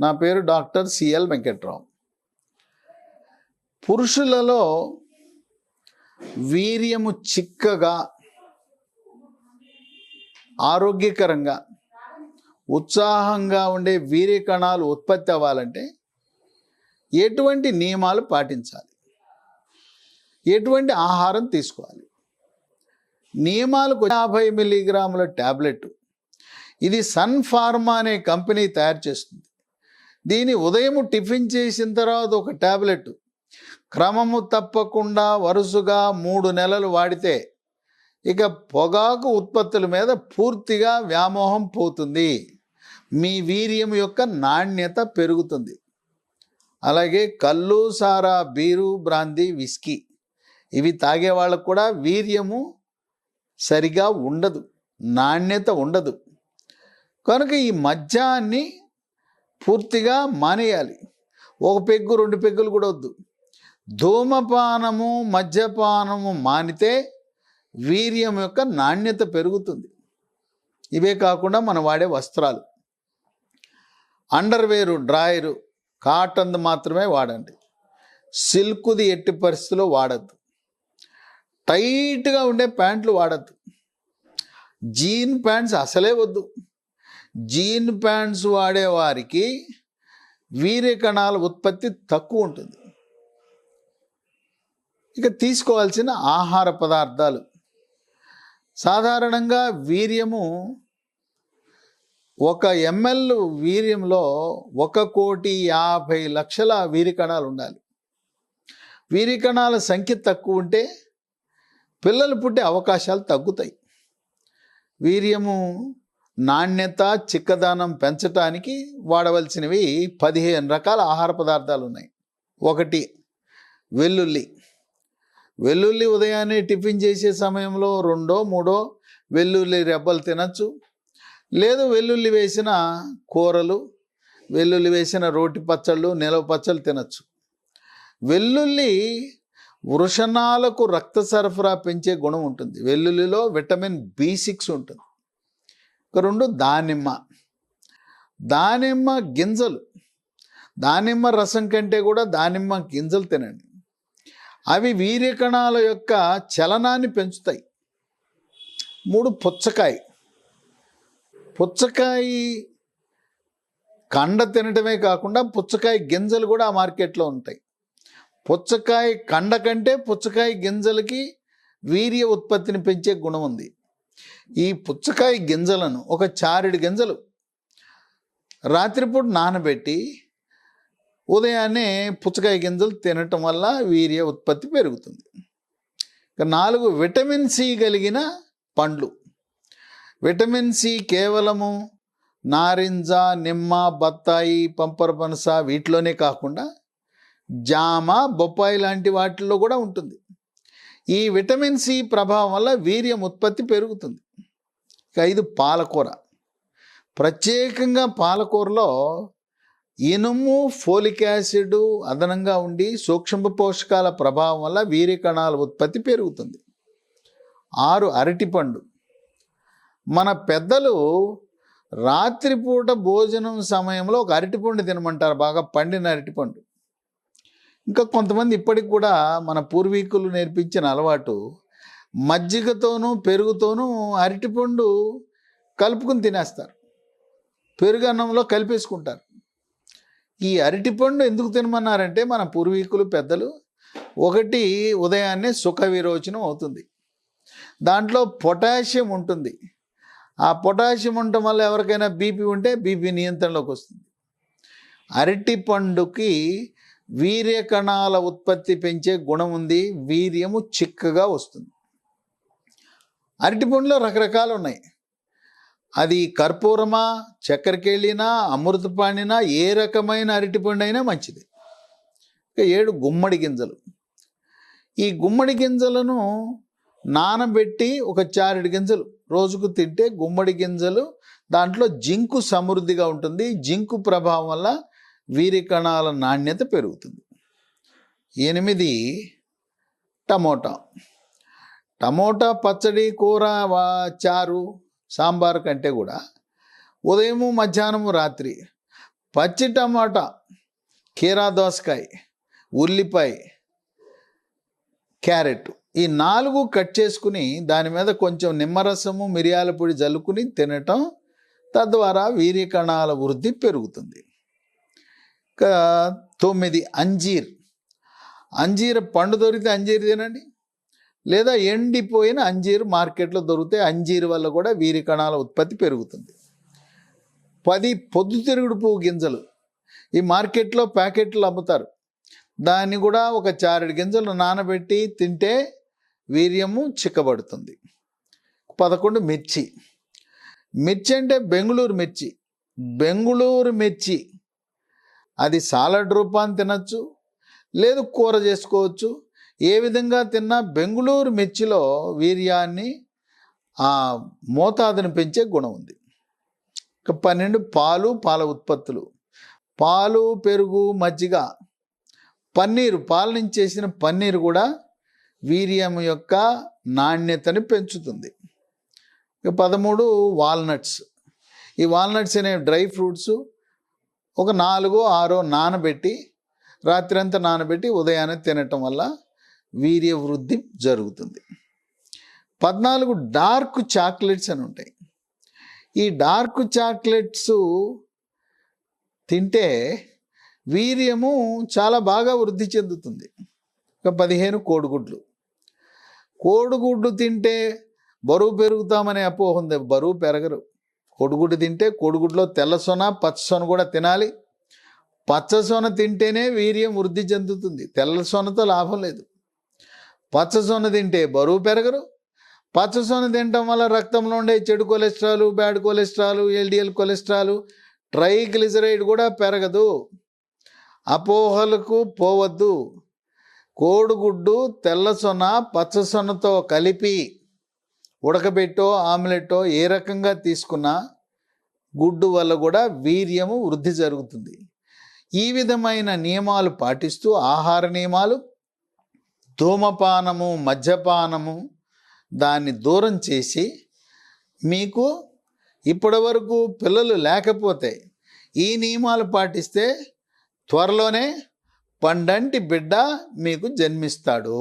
నా పేరు doctor CL Venkatrao. పురుషులలో వీర్యము చిక్కగా ఆరోగ్యకరంగా ఉత్సాహంగా ఉండే వీర్య కణాలు ఉత్పత్తి అవ్వాలంటే ఎటువంటి నియమాలు పాటించాలి? ఎటువంటి ఆహారం తీసుకోవాలి? నియమాలకు యాభై మిల్లీగ్రాముల ట్యాబ్లెట్ ఇది సన్ ఫార్మా అనే కంపెనీ తయారు చేస్తుంది. దీని ఉదయం టిఫిన్ చేసిన తర్వాత ఒక ట్యాబ్లెట్ క్రమము తప్పకుండా వరుసగా మూడు నెలలు వాడితే ఇక పొగాకు ఉత్పత్తుల మీద పూర్తిగా వ్యామోహం పోతుంది. మీ వీర్యం యొక్క నాణ్యత పెరుగుతుంది. అలాగే కళ్ళు సారా బీరు బ్రాందీ విస్కీ ఇవి తాగే వాళ్ళకు కూడా వీర్యము సరిగా ఉండదు. నాణ్యత ఉండదు. కనుక ఈ మద్యాన్ని పూర్తిగా మానేయాలి. ఒక పెగ్గు రెండు పెగ్గులు కూడా వద్దు. ధూమపానము మద్యపానము మానితే వీర్యం యొక్క నాణ్యత పెరుగుతుంది. ఇవే కాకుండా మనం వాడే వస్త్రాలు. అండర్వేరు డ్రాయరు కాటన్ది మాత్రమే వాడండి. సిల్క్ది ఎట్టి పరిస్థితుల్లో వాడద్దు. టైట్గా ఉండే ప్యాంట్లు వాడద్దు. జీన్ ప్యాంట్స్ అసలే వద్దు. జీన్ ప్యాంట్స్ వాడేవారికి వీర్య కణాల ఉత్పత్తి తక్కువ ఉంటుంది. ఇక తీసుకోవాల్సిన ఆహార పదార్థాలు. సాధారణంగా వీర్యము ఒక ఎంఎల్ వీర్యంలో ఒక కోటి యాభై లక్షల వీరికణాలు ఉండాలి. వీరికణాల సంఖ్య తక్కువ ఉంటే పిల్లలు పుట్టే అవకాశాలు తగ్గుతాయి. వీర్యము నాణ్యత చిక్కదనం పెంచటానికి వాడవలసినవి పదిహేను రకాల ఆహార పదార్థాలు ఉన్నాయి ఒకటి వెల్లుల్లి. వెల్లుల్లి ఉదయాన్నే టిఫిన్ చేసే సమయంలో రెండో మూడో వెల్లుల్లి రెబ్బలు తినచ్చు. లేదు వెల్లుల్లి వేసిన కూరలు వెల్లుల్లి వేసిన రోటి పచ్చళ్ళు నిలవ పచ్చళ్ళు తినచ్చు. వెల్లుల్లి వృషణాలకు రక్త సరఫరా పెంచే గుణం ఉంటుంది. వెల్లుల్లిలో విటమిన్ బి సిక్స్ ఉంటుంది. రెండు దానిమ్మ. దానిమ్మ గింజలు. దానిమ్మ రసం కంటే కూడా దానిమ్మ గింజలు తినండి. అవి వీర్యకణాల యొక్క చలనాన్ని పెంచుతాయి. మూడు పుచ్చకాయ. పుచ్చకాయ కండ తినటమే కాకుండా పుచ్చకాయ గింజలు కూడా ఆ మార్కెట్లో ఉంటాయి. పుచ్చకాయ కండ కంటే పుచ్చకాయ గింజలకి వీర్య ఉత్పత్తిని పెంచే గుణం ఉంది. ఈ పుచ్చకాయ గింజలను ఒక చారెడు గింజలు రాత్రిపూట నానబెట్టి ఉదయాన్నే పుచ్చకాయ గింజలు తినటం వల్ల వీర్య ఉత్పత్తి పెరుగుతుంది. నాలుగు విటమిన్ సి కలిగిన పండ్లు. విటమిన్ సి కేవలము నారింజ నిమ్మ బత్తాయి పంపర పనస వీటిలోనే కాకుండా జామ బొప్పాయి లాంటి వాటిల్లో కూడా ఉంటుంది. ఈ విటమిన్ సి ప్రభావం వల్ల వీర్యం ఉత్పత్తి పెరుగుతుంది. ఇక ఐదు పాలకూర. ప్రత్యేకంగా పాలకూరలో ఇనుము ఫోలిక్ యాసిడ్ అదనంగా ఉండి సూక్ష్మ పోషకాల ప్రభావం వల్ల వీర్య కణాల ఉత్పత్తి పెరుగుతుంది. ఆరు అరటిపండు. మన పెద్దలు రాత్రిపూట భోజనం సమయంలో ఒక అరటిపండు తినమంటారు. బాగా పండిన అరటిపండు. ఇంకా కొంతమంది ఇప్పటికి కూడా మన పూర్వీకులు నేర్పించిన అలవాటు మజ్జిగతోనూ పెరుగుతోనూ అరటిపండు కలుపుకుని తినేస్తారు. పెరుగు అన్నంలో కలిపేసుకుంటారు. ఈ అరటిపండు ఎందుకు తినమన్నారంటే మన పూర్వీకులు పెద్దలు ఒకటి ఉదయాన్నే సుఖ విరోచనం అవుతుంది. దాంట్లో పొటాషియం ఉంటుంది. ఆ పొటాషియం ఉండటం వల్ల ఎవరికైనా బీపీ ఉంటే బీపీ నియంత్రణలోకి వస్తుంది. అరటి పండుకి వీర్య కణాల ఉత్పత్తి పెంచే గుణం ఉంది వీర్యము చిక్కగా వస్తుంది. అరటి పండులో రకరకాలు ఉన్నాయి. అది కర్పూరమా చక్కెరకెళ్ళినా అమృతపాణినా ఏ రకమైన అరటిపండు అయినా మంచిది ఏడు గుమ్మడి గింజలు. ఈ గుమ్మడి గింజలను నానబెట్టి ఒక చారెడు గింజలు. రోజుకు తింటే గుమ్మడి గింజలు దాంట్లో జింకు సమృద్ధిగా ఉంటుంది. జింకు ప్రభావం వల్ల వీరి కణాల నాణ్యత పెరుగుతుంది. ఎనిమిది టమోటా. టమోటా పచ్చడి కూర చారు సాంబార్ కంటే కూడా ఉదయము మధ్యాహ్నము రాత్రి పచ్చి టమాటా కీరా దోసకాయ ఉల్లిపాయ క్యారెట్ ఈ నాలుగు కట్ చేసుకుని దాని మీద కొంచెం నిమ్మరసము మిరియాల పొడి జల్లుకుని తినటం తద్వారా వీర్యకణాల వృద్ధి పెరుగుతుంది. తొమ్మిది అంజీర్. అంజీర్ పండు దొరికితే అంజీర్ తినండి. లేదా ఎండిపోయిన అంజీర్ మార్కెట్లో దొరికితే అంజీర్ వల్ల కూడా వీరి కణాల ఉత్పత్తి పెరుగుతుంది. పది పొద్దుతిరుగుడు పువ్వు గింజలు. ఈ మార్కెట్లో ప్యాకెట్లు అమ్ముతారు. దాన్ని కూడా ఒక చారెడు గింజలు నానబెట్టి తింటే వీర్యము చిక్కబడుతుంది. పదకొండు మిర్చి. మిర్చి అంటే బెంగళూరు మిర్చి. బెంగళూరు మిర్చి. అది సాలడ్ రూపాన్ని తినచ్చు లేదు కూర చేసుకోవచ్చు. ఏ విధంగా తిన్నా బెంగుళూరు మిర్చిలో వీర్యాన్ని ఆ మోతాదుని పెంచే గుణం ఉంది. ఇక పన్నెండు పాలు పాల ఉత్పత్తులు. పాలు పెరుగు మజ్జిగ పన్నీరు పాల నుంచి చేసిన పన్నీరు కూడా వీర్యం యొక్క నాణ్యతని పెంచుతుంది. ఇక పదమూడు వాల్నట్స్. ఈ వాల్నట్స్ అనే డ్రై ఫ్రూట్స్ ఒక నాలుగో ఆరో నానబెట్టి రాత్రంతా నానబెట్టి ఉదయాన్నే తినటం వల్ల వీర్య వృద్ధి జరుగుతుంది. పద్నాలుగు డార్క్ చాక్లెట్స్ అని ఉంటాయి. ఈ డార్క్ చాక్లెట్స్ తింటే వీర్యము చాలా బాగా వృద్ధి చెందుతుంది. ఒక పదిహేను కోడిగుడ్లు. కోడిగుడ్డు తింటే బరువు పెరుగుతామనే అపోహ ఉంది. బరువు పెరగరు. కోడిగుడ్డు తింటే కోడిగుడ్లో తెల్ల సొన పచ్చ సొన కూడా తినాలి. పచ్చ సొన తింటేనే వీర్యం వృద్ధి చెందుతుంది. తెల్ల సొనతో లాభం లేదు. పచ్చ సొన తింటే బరువు పెరగరు. పచ్చ సొన తినటం వల్ల రక్తంలో ఉండే చెడు cholesterol bad cholesterol LDL cholesterol triglyceride కూడా పెరగదు. అపోహలకు పోవద్దు. కోడిగుడ్డు తెల్ల సొన పచ్చ సొనతో కలిపి ఉడకబెట్టో ఆమ్లెట్టో ఏ రకంగా తీసుకున్నా గుడ్డు వల్ల కూడా వీర్యము వృద్ధి జరుగుతుంది. ఈ విధమైన నియమాలు పాటిస్తూ ఆహార నియమాలు ధూమపానము మద్యపానము దాన్ని దూరం చేసి మీకు ఇప్పటి వరకు పిల్లలు లేకపోతే ఈ నియమాలు పాటిస్తే త్వరలోనే పండంటి బిడ్డ మీకు జన్మిస్తాడు.